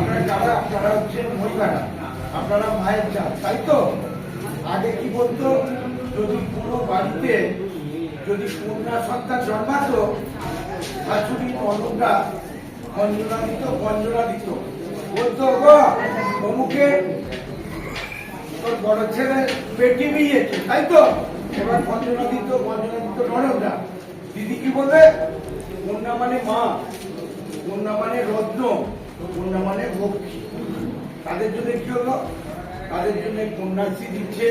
আপনারা যারা, আপনারা হচ্ছেন মহিলারা, আপনারা মায়ের চান তাই তো? আগে কি বলতো, যদি কোনো বাড়িতে যদি কন্যা সন্তান জন্মাতো শাশুড়ি ননদরা গঞ্জনা দিত গঞ্জনা দিত। বলতো অমুকে তোর বড় ছেলে পেটি বিয়েছে, তাই তো? এবার গঞ্জনা দিত গঞ্জনা দিত ননদরা দিদি কি বলে? কন্যা মানে মা, কন্যা মানে রত্ন। কন্যা মানে লক্ষ্মী। তাদের জন্য কি হলো? তাদের জন্য কন্যাশ্রী দিচ্ছে,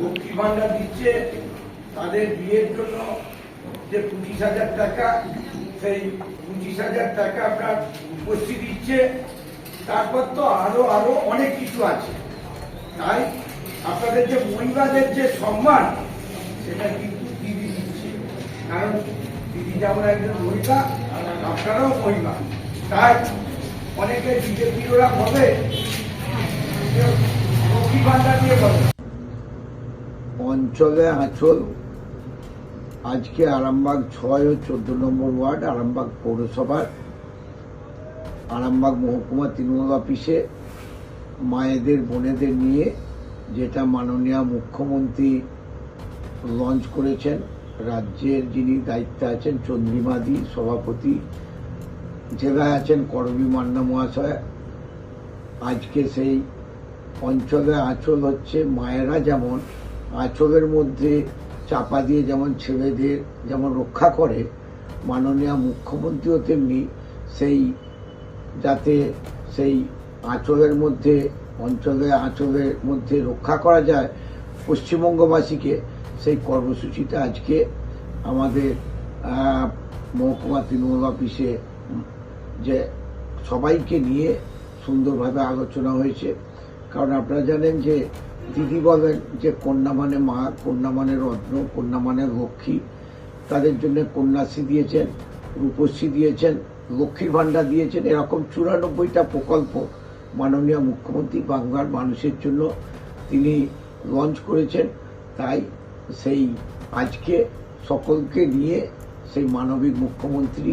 লক্ষ্মী ভান্ডার দিচ্ছে। তাদের বিয়ের জন্য যে পঁচিশ হাজার টাকা, সেই পঁচিশ হাজার টাকা আপনার উপস্থিত দিচ্ছে। তারপর তো আরও আরও অনেক কিছু আছে। তাই আপনাদের যে মহিলাদের যে সম্মান, সেটা কিন্তু দিদি দিচ্ছে। কারণ দিদি যেমন একজন মহিলা, আপনারাও মহিলা। অনেকে বিজেপির ওরা বলে। অঞ্চলে আঁচল আজকে আরামবাগ ছয় ও চোদ্দ নম্বর ওয়ার্ড, আরামবাগ পৌরসভার, আরামবাগ মহকুমা তৃণমূল অফিসে মায়েদের, বোনেদের নিয়ে যেটা মাননীয় মুখ্যমন্ত্রী লঞ্চ করেছেন, রাজ্যের যিনি দায়িত্বে আছেন, চন্দ্রিমাদি সভাপতি জেলায় আছেন করবী মান্না মহাশয়। আজকে সেই অঞ্চলে আঁচল হচ্ছে মায়েরা যেমন আঁচলের মধ্যে চাপা দিয়ে যেমন ছেলেদের যেমন রক্ষা করে, মাননীয় মুখ্যমন্ত্রীও তেমনি সেই যাতে সেই আঁচলের মধ্যে, অঞ্চলে আঁচলের মধ্যে রক্ষা করা যায়। পশ্চিমবঙ্গবাসীকে সেই কর্মসূচিটা আজকে আমাদের মহকুমা তৃণমূল অফিসে যে সবাইকে নিয়ে সুন্দরভাবে আলোচনা হয়েছে। কারণ আপনারা জানেন যে দিদি বলেন যে কন্যা মানে মা, কন্যা মানে রত্ন, কন্যা মানে লক্ষ্মী। তাদের জন্য কন্যাশ্রী দিয়েছেন, রূপশ্রী দিয়েছেন, লক্ষ্মীর ভাণ্ডার দিয়েছেন। এরকম চুরানব্বইটা প্রকল্প মাননীয় মুখ্যমন্ত্রী বাংলার মানুষের জন্য তিনি লঞ্চ করেছেন। তাই সেই আজকে সকলকে নিয়ে সেই মানবিক মুখ্যমন্ত্রী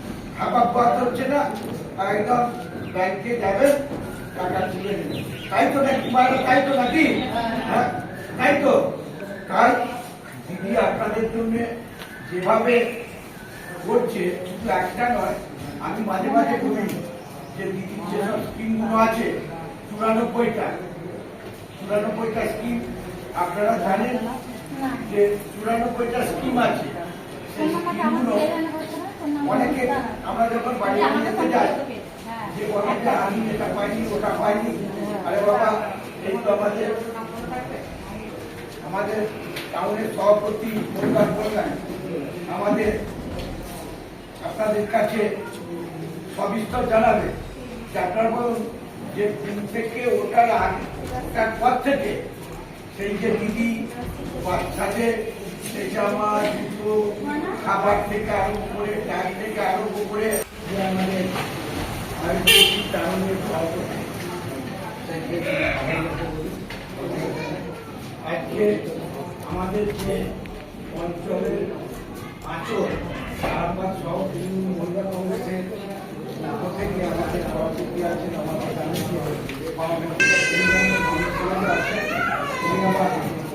হাবাব বাদ হচ্ছে না একদম ব্যাংকে যাবেন টাকা তুলে নেবেন তাই তো নাকি মায়েরা তাই তো নাকি? হ্যাঁ তাই তো। তাই দিদি আপনাদের জন্য যেভাবে করছে শুধু একটা নয় আমি মাঝে মাঝে বলি যে দিদির যেসব স্কিমগুলো আছে চুরানব্বইটা চুরানব্বইটা স্কিম আপনারা জানেন যে চুরানব্বইটা স্কিম আছে সেই স্কিমগুলো অনেকে আমরা যখন বাড়ি যেতে যাই, যে বলে আমি এটা পাইনি, ওটা পাইনি, আরে বাবা, এই তো আমাদের আমাদের টাউনের সভাপতি পরিবার বললেন আমাদের আপনাদের কাছে সবিস্তর জানাবে যে আপনারা বলুন যে ঘুম থেকে ওটার আগে, ওটার পর থেকে সেই যে দিদি বাচ্চাদের জামা জুতো খাবার থেকে আরম্ভ করে ব্যাগ থেকে আরম্ভ যে আমাদের আমাদের যে অঞ্চলের আচর আরামবাগ সহ বিভিন্ন মহিলা কংগ্রেসের পক্ষ থেকে আমাদের সভাপতি আছেন আমাদের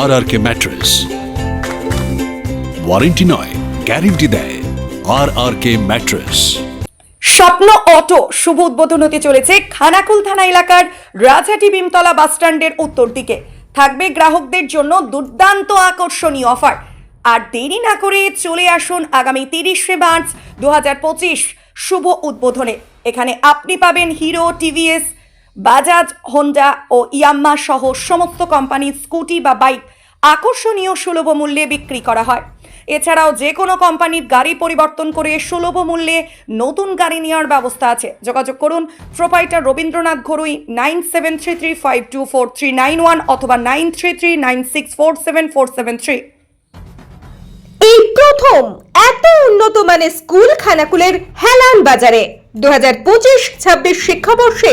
R R K mattress warranty নয় গ্যারেন্টি দেয় আর আর কে ম্যাট্রেস স্বপ্ন অটো, শুভ উদ্বোধন হতে চলেছে খানাকুল থানা এলাকার রাজহাটি ভীমতলা বাসস্ট্যান্ডের উত্তর দিকে। থাকবে গ্রাহকদের জন্য দুর্দান্ত আকর্ষণীয় অফার। আর দেরি না করে চলে আসুন আগামী তিরিশে মার্চ দু হাজার পঁচিশ শুভ উদ্বোধনে। এখানে আপনি পাবেন হিরো, টিভিএস বাজাজ হোন্ডা ও ইয়াম্মা সহ সমস্ত কোম্পানির স্কুটি বা বাইক আকর্ষণীয় সুলভ মূল্যে বিক্রি করা হয়। এছাড়াও যে কোনো কোম্পানির গাড়ি পরিবর্তন করে সুলভ মূল্যে নতুন গাড়ি নেওয়ার ব্যবস্থা আছে। যোগাযোগ করুন proprietor Rabindranath Gharui nine seven three three five two four three nine one অথবা nine three three nine six four seven four seven three. এই প্রথম এত উন্নত মানের স্কুল খানাকুলের হেলান বাজারে। দু হাজার পঁচিশ ছাব্বিশ শিক্ষাবর্ষে